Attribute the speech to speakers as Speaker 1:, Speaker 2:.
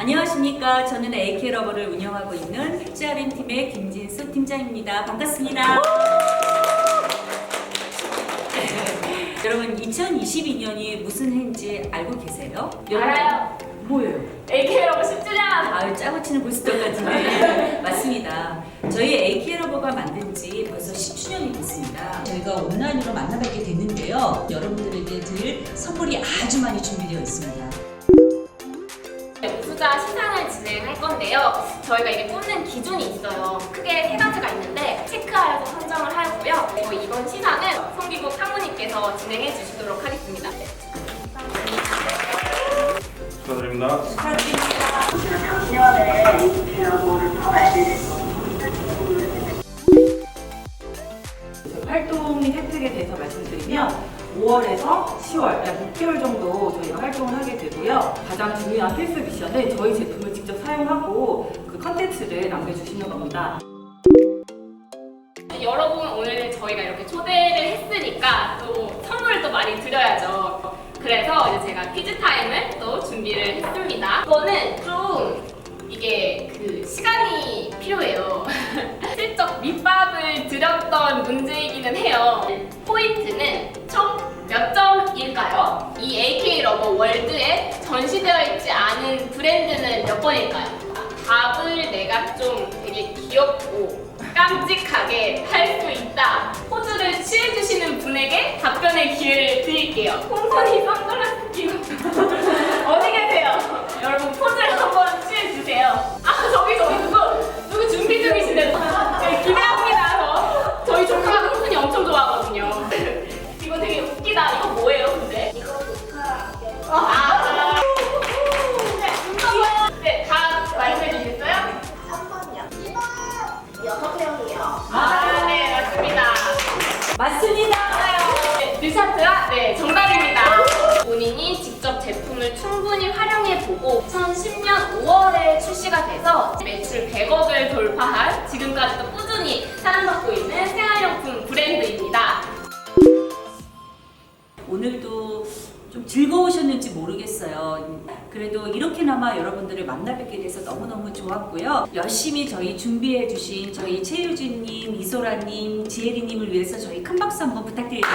Speaker 1: 안녕하십니까. 저는 AK 러버를 운영하고 있는 CRM 팀의 김진수 팀장입니다. 반갑습니다. 네. 여러분 2022년이 무슨 해인지 알고 계세요?
Speaker 2: 알아요.
Speaker 1: 뭐예요?
Speaker 2: AK 러브 10주년!
Speaker 1: 아유 짜고 치는 고스톱 같은데 맞습니다. 저희 AK 러버가 만든 지 벌써 10주년이 됐습니다. 저희가 온라인으로 만나뵙게 됐는데요. 여러분들에게 드릴 선물이 아주 많이 준비되어 있습니다.
Speaker 2: 우수자 시상을 진행할 건데요. 저희가 이게 뽑는 기준이 있어요. 크게 세 가지가 있는데 체크하여서 선정을 하고요. 저희 이번 시상은 송기국 사모님께서 진행해 주시도록 하겠습니다.
Speaker 3: 축하드립니다.
Speaker 1: 축하드립니다.
Speaker 4: 활동 혜택에 대해서 말씀드리면 5월에서 10월 약 6개월 정도 저희가 활동을 하게 되고요. 가장 중요한 필수 미션은 저희 제품을 직접 사용하고 그 컨텐츠를 남겨주시는 겁니다.
Speaker 2: 여러분 오늘 저희가 이렇게 초대를 했으니까 또 선물을 또 많이 드려야죠. 그래서 이제 제가 퀴즈 타임을 또 준비를 했습니다. 이거는 좀 이게 그 시간이 필요해요. 슬쩍 밑밥을 드렸던 문제이기는 해요. 포인트는 러버 월드에 전시되어 있지 않은 브랜드는 몇 번일까요? 답을 내가 좀 되게 귀엽고 깜찍하게 할 수 있다. 포즈를 취해주시는 분에게 답변의 기회를 드릴게요. 홍선이 선 보고 2010년 5월에 출시가 돼서 매출 100억을 돌파한 지금까지도 꾸준히 사랑받고 있는 생활용품 브랜드입니다.
Speaker 1: 오늘도 좀 즐거우셨는지 모르겠어요. 그래도 이렇게나마 여러분들을 만나 뵙게 돼서 너무너무 좋았고요. 열심히 저희 준비해 주신 저희 최유진님, 이소라님, 지혜리님을 위해서 저희 큰 박수 한번 부탁드립니다.